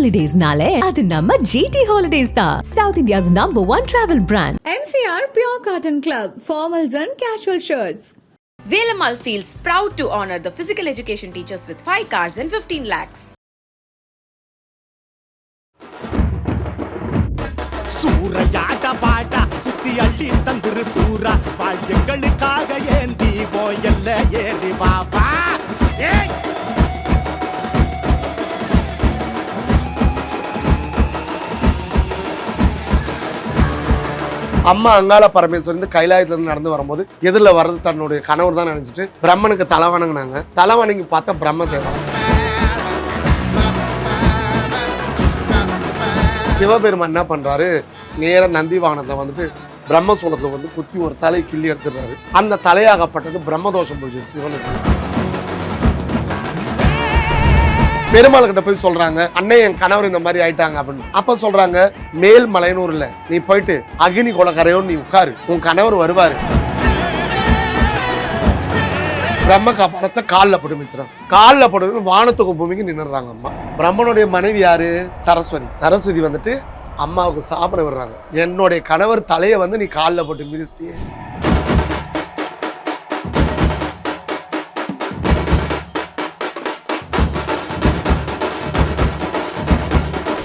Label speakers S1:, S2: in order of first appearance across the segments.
S1: ஹாலிடேஸ்னாலே அது நம்ம ஜிடி ஹாலிடேஸ் தான் south India's number one travel brand
S2: MCR Pure Cotton Club, formals and casual shirts.
S3: Velamal feels proud to honor the physical education teachers with 5 cars and 15 lakhs.
S4: சூறையாட பாடா சுத்தி அள்ளி தந்துரு சூரா வாழ் எங்களுக்காக ஏந்தி போயல்ல ஏறி பாபா ஏய்
S5: அம்மா அங்காள பரமேஸ்வரன் வந்து கைலாயத்துல இருந்து நடந்து வரும்போது எதிரில் வர்றது தன்னுடைய கணவர் தான் நினைச்சிட்டு பிரம்மனுக்கு தலை வணங்கினாங்க. தலை வணங்கி பார்த்தா பிரம்ம தேவன் சிவபெருமான் என்ன பண்றாரு? நேராக நந்திவானத்தை வந்துட்டு பிரம்மசூலத்தை வந்து குத்தி ஒரு தலை கிள்ளி எடுத்துடுறாரு. அந்த தலையாகப்பட்டது பிரம்மதோஷம் போயிடுச்சு சிவனுக்கு. பெருமாள் கிட்ட போய் சொல்றாங்க அண்ணே என் கணவர் இந்த மாதிரி ஆயிட்டாங்க அப்படின்னு. அப்ப சொல்றாங்க மேல்மலையனூர்ல நீ போயிட்டு அக்னி குலக்கரையோடு நீ உட்காரு உன் கணவர் வருவாரு. பிரம்ம கபாலத்தை காலில் போட்டு காலில் போட்டு வானத்துக்கு பூமிக்கு நின்றுறாங்க அம்மா. பிரம்மனுடைய மனைவி யாரு? சரஸ்வதி. சரஸ்வதி வந்துட்டு அம்மாவுக்கு சாப்பிட விடுறாங்க. என்னுடைய கணவர் தலையை வந்து நீ காலில் போட்டு மிதிச்சிட்டியே.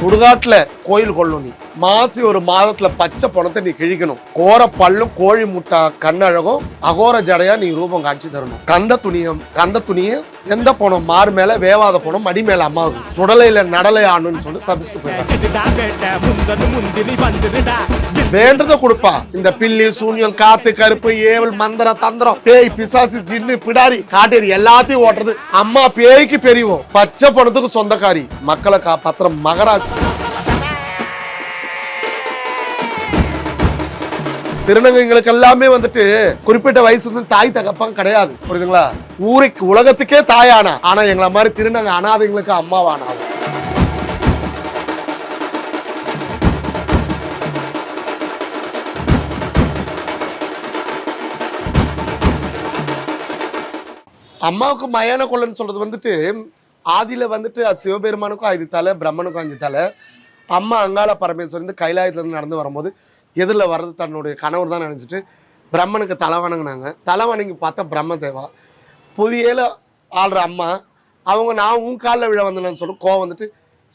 S5: சுடுகாட்டுல கோயில் கொள்ளும் நீ. மாசி ஒரு மாதத்துல பச்சை பணத்தை நீ கிழிக்கணும். கோர பல்லும் கோழி முட்டா கண்ணழகும் அகோர ஜடையா நீ ரூபம் காட்சி தரணும். கந்த துணியம் கந்த துணியும் எந்த பணம்? மாறு மேல வேவாத பணம் மடி மேல அம்மாவுக்கு சுடலையில நடலை ஆணுன்னு சொல்லி சபிச்சுட்டு போயிட்டாங்க
S4: கேட்டுடா
S5: வேண்டத கொடுப்பா. இந்த பில்லி சூன்யம் காத்து கருப்பு ஏவல் மந்திர தந்திரம் பேய் பிசாசு ஜின்னு பிடாரி காட்டேரி எல்லாத்தையும் ஓட்டுறது அம்மா பேய்க்கு பெரியவும் பச்சை பணத்துக்கு சொந்தக்காரி. மக்களை காப்பாத்துற மகராசி. திருநங்கைங்களுக்கு எல்லாமே வந்துட்டு குறிப்பிட்ட வயசு வந்து தாய் தகப்பம் கிடையாது. புரியுதுங்களா? ஊருக்கு உலகத்துக்கே தாயானா. ஆனா எங்களை மாதிரி திருநங்கை அனாதைங்களுக்கு அம்மாவானா. அம்மாவுக்கு மயான கொள்ளன்னு சொல்றது வந்துட்டு ஆதியில வந்துட்டு அது சிவபெருமானுக்கும் ஐந்து தலை பிரம்மனுக்கும் அஞ்சு தலை அம்மா அங்காள பரமேஸ்வரன் வந்து கைலாயத்துல இருந்து நடந்து வரும்போது எதிரில் வர்றது தன்னுடைய கணவர் தான் நினைச்சிட்டு பிரம்மனுக்கு தலை வணங்கினாங்க. தலை வணங்கி பார்த்தா பிரம்ம தேவா புவியில ஆள்ற அம்மா அவங்க நான் உன் காலில் விழ வந்தேன்னு சொல்லி கோவம் வந்துட்டு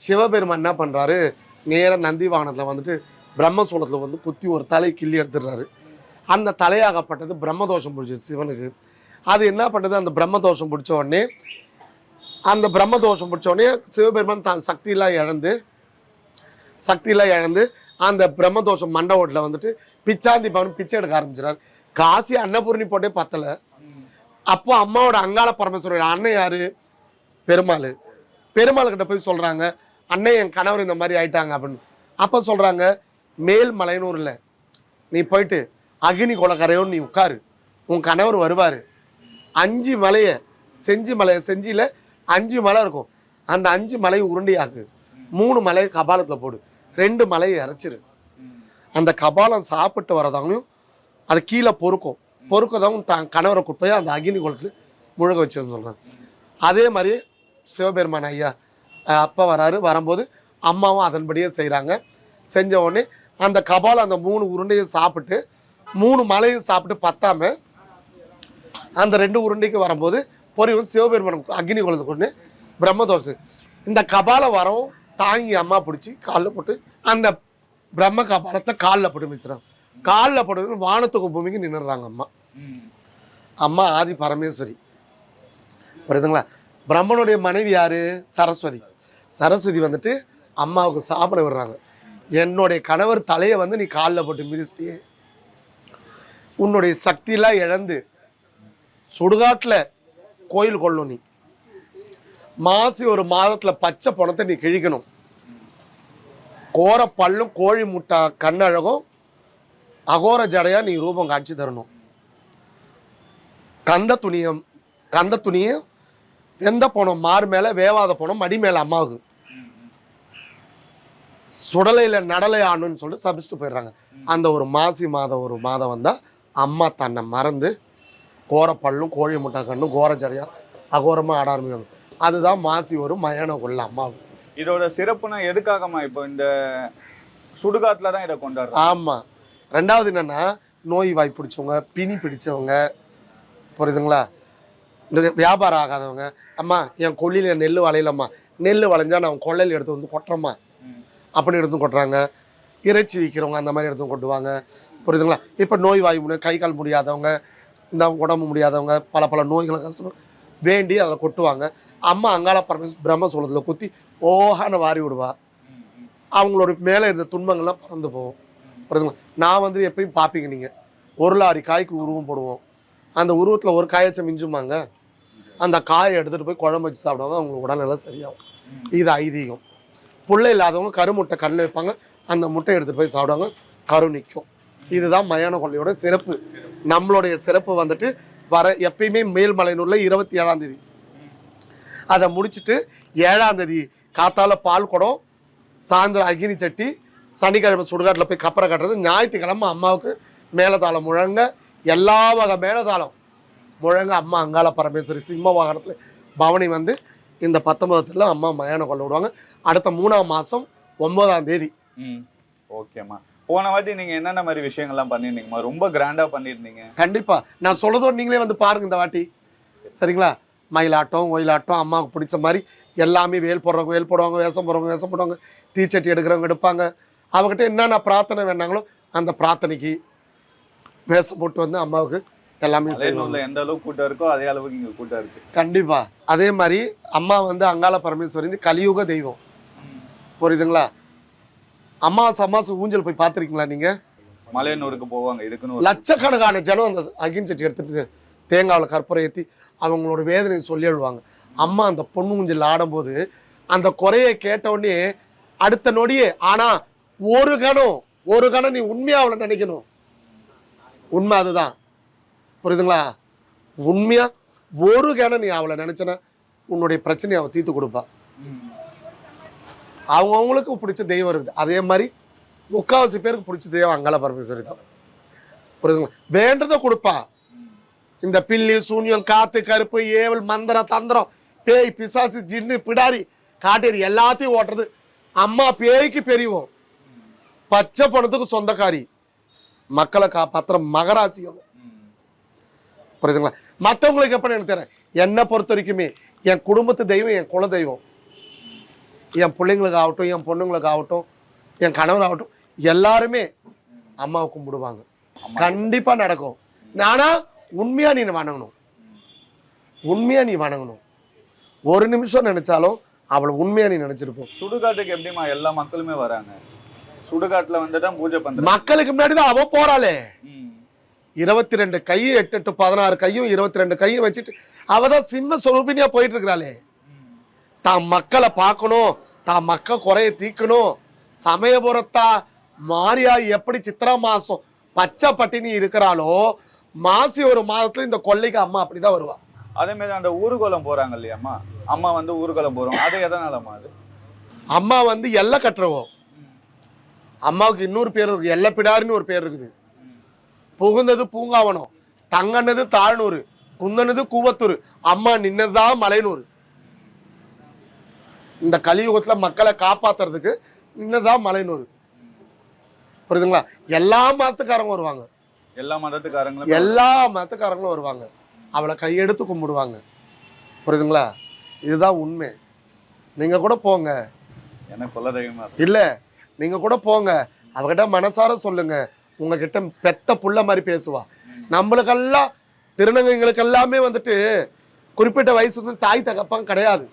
S5: சிவபெருமான் என்ன பண்ணுறாரு நேராக நந்தி வாகனத்தில் வந்துட்டு பிரம்மசூலத்தில் வந்து குத்தி ஒரு தலை கிள்ளி எடுத்துடுறாரு. அந்த தலையாகப்பட்டது பிரம்மதோஷம் பிடிச்சிருச்சு சிவனுக்கு. அது என்ன பண்ணுது? அந்த பிரம்மதோஷம் பிடிச்ச உடனே அந்த பிரம்மதோஷம் பிடிச்ச உடனே சிவபெருமான் தான் சக்தியெல்லாம் இழந்து சக்தியெல்லாம் இழந்து அந்த பிரம்மதோஷம் மண்டபத்தில் வந்துட்டு பிச்சாந்தி பவன் பிச்சை எடுக்க ஆரம்பிச்சிடார் காசி அன்னபூர்ணி போட்டே பத்தல. அப்போ அம்மாவோட அங்காள பரமேஸ்வரர் அண்ணன் யாரு? பெருமாள். பெருமாள் கிட்ட போய் சொல்றாங்க அண்ணன் என் கணவர் இந்த மாதிரி ஆயிட்டாங்க அப்படின்னு. அப்போ சொல்றாங்க மேல் மலையனூரில் நீ போயிட்டு அக்னி கொலக்கரையோன்னு நீ உட்காரு. உன் கணவர் வருவார். அஞ்சு மலையை செஞ்சி மலையை செஞ்சியில் அஞ்சு மலை இருக்கும். அந்த அஞ்சு மலையை உருண்டையாக்கு. மூணு மலையை கபாலத்தில் போடு. ரெண்டு மலையை இறச்சிரு. அந்த கபாலம் சாப்பிட்டு வரதாகவும் அது கீழே பொறுக்கும். பொறுக்கதாகவும் தான் கணவரை கூட்டு போய் அந்த அக்னி குளத்தில் முழுக வச்சுன்னு சொல்கிறாங்க அதே மாதிரி சிவபெருமான் ஐயா அப்பா வராரு. வரும்போது அம்மாவும் அதன்படியே செய்கிறாங்க செஞ்ச உடனே அந்த கபாலம் அந்த மூணு உருண்டையும் சாப்பிட்டு மூணு மலையும் சாப்பிட்டு பத்தாமல் அந்த ரெண்டு உருண்டைக்கு வரும்போது பொறி வந்து சிவபெருமான் அக்னி குளத்தை கொண்டு பிரம்மதோஷம் இந்த கபால வரம் தாங்கி அம்மா பிடிச்சி காலில் போட்டு அந்த பிரம்ம கபாலத்தை காலில் போட்டு மிச்சிடாங்க காலில் போட்டு வானத்துக்கு பூமிக்கு நின்னுடுறாங்க அம்மா. அம்மா ஆதி பரமேஸ்வரி. புரியுதுங்களா? பிரம்மனுடைய மனைவி யாரு? சரஸ்வதி. சரஸ்வதி வந்துட்டு அம்மாவுக்கு சாப்பிட விடுறாங்க. என்னுடைய கணவர் தலையை வந்து நீ காலில் போட்டு மிதிச்சிட்டியே. உன்னுடைய சக்தியெல்லாம் இழந்து சுடுகாட்டில் கோயில் கொள்ளும் நீ. மாசி ஒரு மாதத்தில் பச்சை பணத்தை நீ கிழிக்கணும். கோர பல்லும் கோழி முட்டா கண்ணழகும் அகோர ஜடையாக நீ ரூபம் காட்சி தரணும். கந்த துணியம் கந்த துணியும் எந்த பணம் மாறு மேலே வேவாத பணம் மடி மேலே அம்மாவுக்கு சுடலையில் நடலை ஆணுன்னு சொல்லிட்டு சபிச்சுட்டு போயிடுறாங்க. அந்த ஒரு மாசி மாதம் ஒரு மாதம் வந்தால் அம்மா தன்னை மறந்து கோர பல்லும் கோழி முட்டை கண்ணும் கோர ஜடையா அகோரமா ஆட ஆரம்பிப்பாங்க. அதுதான் மாசி ஒரு மயான கொள்ள அம்மாவுக்கு
S6: இதோட சிறப்புனா எதுக்காகமா இப்போ இந்த சுடுகாட்டுல தான் இதை கொண்டாடுறோம்?
S5: ஆமா. ரெண்டாவது என்னன்னா நோய் வாய் பிடிச்சவங்க பிணி பிடிச்சவங்க புரியுதுங்களா? வியாபாரம் ஆகாதவங்க அம்மா என் கொல்லியில் நெல் வளையலம்மா. நெல் வளைஞ்சா நான் கொள்ளையில் எடுத்து வந்து கொட்டுறேம்மா.
S6: ம்.
S5: அப்படி எடுத்து கொட்டுறாங்க. இறைச்சி விற்கிறவங்க அந்த மாதிரி எடுத்து கொட்டுவாங்க. புரியுதுங்களா? இப்போ நோய் வாய் முடி கை கால் முடியாதவங்க இந்த உடம்பு முடியாதவங்க பல பல நோய்களை கஷ்டம் வேண்டி அதில் கொட்டுவாங்க. அம்மா அங்காள பரம பிரம்ம சோளத்தில் குத்தி ஓஹான வாரி விடுவா. அவங்களோட மேலே இருந்த துன்பங்கள்லாம் பறந்து போகும். புரியுதுங்களா? நான் வந்து எப்பயும் பார்ப்பீங்க நீங்கள் ஒரு லாரி காய்க்கு உருவம் போடுவோம். அந்த உருவத்தில் ஒரு காயச்சம் மிஞ்சுமாங்க? அந்த காயை எடுத்துகிட்டு போய் குழம்பு வச்சு சாப்பிடுவாங்க அவங்க உடல்நிலை சரியாகும். இது ஐதீகம். பிள்ளை இல்லாதவங்க கருமுட்டை கண்ணில் வைப்பாங்க அந்த முட்டை எடுத்துகிட்டு போய் சாப்பிடுவாங்க கரு நிற்கும் இதுதான் மயான கொள்ளையோட சிறப்பு. நம்மளுடைய சிறப்பு வந்துட்டு வர எப்பயுமே மேல்மலையனூரில் இருபத்தி ஏழாம் தேதி. அதை முடிச்சுட்டு ஏழாம் தேதி காத்தால பால் குடம் சாயந்தரம் அக்னி சட்டி சனிக்கிழமை சுடுகாட்டில் போய் கப்பரை கட்டுறது ஞாயிற்றுக்கிழமை அம்மாவுக்கு மேலதாளம் முழங்க எல்லா வகை மேலதாளம் முழங்க அம்மா அங்காள பரமேஸ்வரி சிம்ம வாகனத்தில் பவனி வந்து இந்த பத்தொன்பதுல அம்மா மயான கொள்ள விடுவாங்க. அடுத்த மூணாம் மாதம் ஒன்பதாம் தேதி.
S6: ம். ஓகேம்மா. போன வாட்டி நீங்க என்னென்ன மாதிரி விஷயங்கள்லாம் பண்ணியிருந்தீங்கம்மா? ரொம்ப கிராண்டா பண்ணியிருந்தீங்க.
S5: கண்டிப்பா. நான் சொல்றதோட நீங்களே வந்து பாருங்க இந்த வாட்டி. சரிங்களா? மயிலாட்டம் ஒயிலாட்டம் அம்மாவுக்கு பிடிச்ச மாதிரி எல்லாமே வேல் போடுறவங்க வேல் போடுவாங்க வேஷம் போடுறவங்க வேஷம் போடுவாங்க. தீச்சட்டி எடுக்கிறவங்க எடுப்பாங்க. அவங்ககிட்ட என்னென்ன பிரார்த்தனை வேணாங்களோ அந்த பிரார்த்தனைக்கு வேஷம் போட்டு வந்து அம்மாவுக்கு எல்லாமே செய்வாங்க.
S6: எந்த அளவுக்கு கூட்டம் இருக்கோ அதே அளவுக்கு இங்க கூட்டம் இருக்கு.
S5: கண்டிப்பா. அதே மாதிரி அம்மா வந்து அங்காள பரமேஸ்வரி கலியுக தெய்வம். புரியுதுங்களா? அமாவாசை அமாவாசை ஊஞ்சல் போய் பார்த்துருக்கீங்களா நீங்க?
S6: மலையனூருக்கு போவாங்க இதுக்குன்னு ஒரு
S5: லட்சக்கணக்கான ஜனம் அந்த அகின் சட்டி எடுத்துட்டு தேங்காவில் கற்பூரம் ஏற்றி அவங்களோட வேதனையை சொல்லி எழுவாங்க அம்மா அந்த பொண்ணு ஊஞ்சல் ஆடும்போது அந்த குறையை கேட்ட உடனே அடுத்த நொடியே ஆனா ஒரு கணம் ஒரு கணம் நீ உண்மையா அவளை நினைக்கணும்? உண்மை அதுதான். புரியுதுங்களா? உண்மையா ஒரு கணம் நீ அவளை நினைச்சனா உன்னுடைய பிரச்சனையை அவள் தீர்த்து கொடுப்பா. அவங்கவுங்களுக்கு பிடிச்ச தெய்வம் இருக்குது. அதே மாதிரி முக்காவாசி பேருக்கு பிடிச்ச தெய்வம் அங்காள பரமேஸ்வரி தான். புரியுதுங்களா? வேண்டதை கொடுப்பா. இந்த பில்லி சூன்யம் காத்து கருப்பு ஏவல் மந்திரம் தந்திரம் பேய் பிசாசு ஜின்னு பிடாரி காட்டேரி எல்லாத்தையும் ஓட்டுறது. அம்மா பேய்க்கு பெரியவோம் பச்சை பணத்துக்கு சொந்தக்காரி. மக்களை காப்பாத்துற மகராசி புரியுதுங்களா? மற்றவங்களுக்கு எப்படி எனக்கு தெரியும் என்னை பொறுத்த வரைக்குமே என் குடும்பத்து தெய்வம் என் குல தெய்வம் என் பிள்ளைங்களுக்கு ஆகட்டும் என் பொண்ணுங்களுக்கு ஆகட்டும் என் கணவர் ஆகட்டும் எல்லாருமே அம்மாவை கும்பிடுவாங்க. கண்டிப்பா நடக்கும். நானா உண்மையா நீ வணங்கணும். உண்மையா நீ வணங்கணும். ஒரு நிமிஷம் நினைச்சாலும் அவளை உண்மையா நீ நினைச்சிருப்போம்
S6: சுடுகாட்டுக்கு எப்படிம்மா எல்லா மக்களுமே வராங்க? சுடுகாட்டுல வந்து தான் பூஜை பண்றாங்க
S5: மக்களுக்கு முன்னாடி தான் அவ போறாளே. இருபத்தி ரெண்டு கையும் எட்டு எட்டு பதினாறு கையும் இருபத்தி ரெண்டு கையும் வச்சுட்டு அவ தான் சிம்ம சொரூபினியா போயிட்டு இருக்கிறாளே. தான் மக்களை பார்க்கணும் தான் மக்கள் குறைய தீக்கணும் சமயபுரத்தா மாரியா எப்படி சித்திரா மாசம் பச்சை பட்டினி இருக்கிறாளோ மாசி ஒரு மாதத்துல இந்த கொள்ளைக்கு அம்மா அப்படிதான் வருவா.
S6: அதே மாதிரி அந்த ஊர்வலம் போறாங்க இல்லையாம்மா அம்மா? வந்து ஊர்வலம் போறோம். அது எதனாலம்மா அது?
S5: அம்மா வந்து எல்லை கட்டுறவோம். அம்மாவுக்கு இன்னொரு பேர் இருக்கு. எல்லை பிடாரின்னு ஒரு பேர் இருக்குது. புகுந்தது பூங்காவனம் தங்கனது தாழ்நூறு குந்தனது கூவத்தூர் அம்மா நின்னதுதான் மலையனூர் இந்த கலியுகத்துல மக்களை காப்பாத்துறதுக்கு நின்னதுதான் மலையனூர். புரியுதுங்களா? எல்லா மதத்துக்காரங்க வருவாங்க.
S6: எல்லா மதத்துக்காரங்களும்
S5: எல்லா மதத்துக்காரங்களும் வருவாங்க. அவளை கையெடுத்து கும்பிடுவாங்க. புரியுதுங்களா? இதுதான் உண்மை. நீங்க கூட போங்க.
S6: எனக்கு இருக்கு.
S5: இல்ல நீங்க கூட போங்க. அவகிட்ட மனசார சொல்லுங்க. உங்ககிட்ட பெத்த புள்ள மாதிரி பேசுவா. நம்மளுக்கெல்லாம் திருநங்கைகளுக்கு எல்லாமே வந்துட்டு குறிப்பிட்ட வயசு வந்து தாய் தகப்பன் கிடையாது.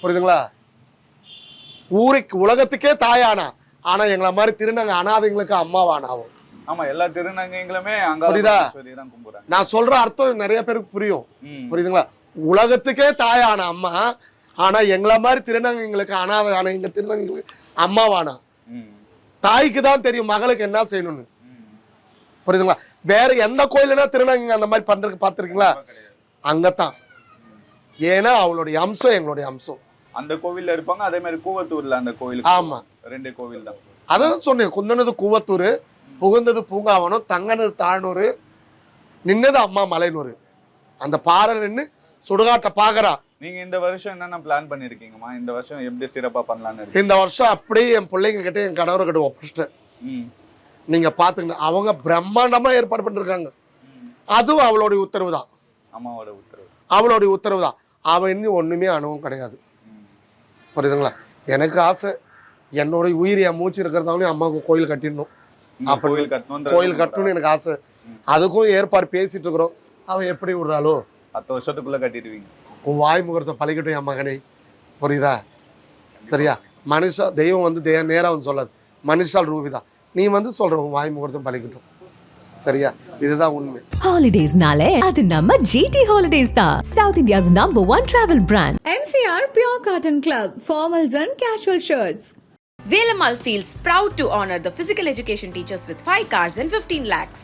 S5: புரியுதுங்களா? ஊருக்கு உலகத்துக்கே தாயானா? ஆனா எங்களை மாதிரி திருநங்கை அனாதைங்களுக்கு அம்மாவானாவும்.
S6: ஆமா எல்லா
S5: புரியுதா?
S6: கும்பிடுறாங்க.
S5: நான் சொல்ற அர்த்தம் நிறைய பேருக்கு புரியும். புரியுதுங்களா? உலகத்துக்கே தாயான அம்மா? ஆனா எங்களை மாதிரி திருநங்கைங்களுக்கு அனாதை ஆன எங்க திருநங்கைங்களுக்கு அம்மாவானா. தாய்க்கு தான் தெரியும் மகளுக்கு என்ன செய்யணும்னு. புரியுதுங்களா? வேற எந்த கோயிலுனா திருநங்கை அந்த மாதிரி பண்றதுக்கு பார்த்துருக்கீங்களா? அங்கத்தான். ஏன்னா அவளுடைய அம்சம் எங்களுடைய அம்சம்.
S6: அந்த கோவில்ல இருப்பாங்க அதே மாதிரி கூவத்தூர்ல அந்த கோயிலுக்கு
S5: ஆமா.
S6: ரெண்டு கோவில் தான்.
S5: அதான் சொன்னேன் குந்தனது கூவத்தூர் புகுந்தது பூங்காவனம் தங்கனது தாழ்நூறு நின்னது அம்மா மலைனூர் அந்த பாறை நின்று சுடுகாட்டை பார்க்கறா
S6: நீங்க இந்த வருஷம் என்னென்ன பிளான் பண்ணிருக்கீங்கம்மா? இந்த வருஷம் எப்படி சிறப்பா பண்ணலாம்னு
S5: இந்த வருஷம் அப்படியே என் பிள்ளைங்க கிட்ட என் கணவர்கிட்ட ஒப்பிச்சிட்டேன்
S6: ம்.
S5: நீங்க பாத்துக்கணும் அவங்க பிரம்மாண்டமா ஏற்பாடு பண்ணிருக்காங்க. அதுவும் அவளுடைய உத்தரவு தான்
S6: அம்மாவோட உத்தரவு.
S5: அவளுடைய உத்தரவு தான் அவன் இன்னும் ஒண்ணுமே அணுவும் கிடையாது. புரியுதுங்களா? எனக்கு ஆசை என்னுடைய உயிர் என் மூச்சு இருக்கிறதாலும் அம்மாவுக்கு கோயில் கட்டிடணும். அப்படி
S6: கோயில் கட்டணும்
S5: கோயில் கட்டணும்னு எனக்கு ஆசை. அதுக்கும் ஏற்பாடு பேசிட்டு இருக்கிறோம். அவன் எப்படி விடுறாளோ?
S6: பத்து வருஷத்துக்குள்ள கட்டிடுவீங்க.
S5: உன் வாய் முகூர்த்த பழிக்கட்டும் என் மகனே. புரியுதா? சரியா? மனுஷா தெய்வம் வந்து தெய்வ நேரா வந்து சொல்லாது. மனுஷால் ரூபிதான் நீ வந்து சொல்ற உன் வாய் முகூர்த்தம் பழிக்கட்டும் சரியா இதுதான் உண்மை
S1: ஹாலிடேஸ்னாலே அது நம்ம ஜிடி ஹாலிடேஸ் தான் south India's number one travel brand
S2: MCR Pure Cotton Club, formals and casual shirts.
S3: Velamal feels proud to honor the physical education teachers with 5 cars and 15 lakhs.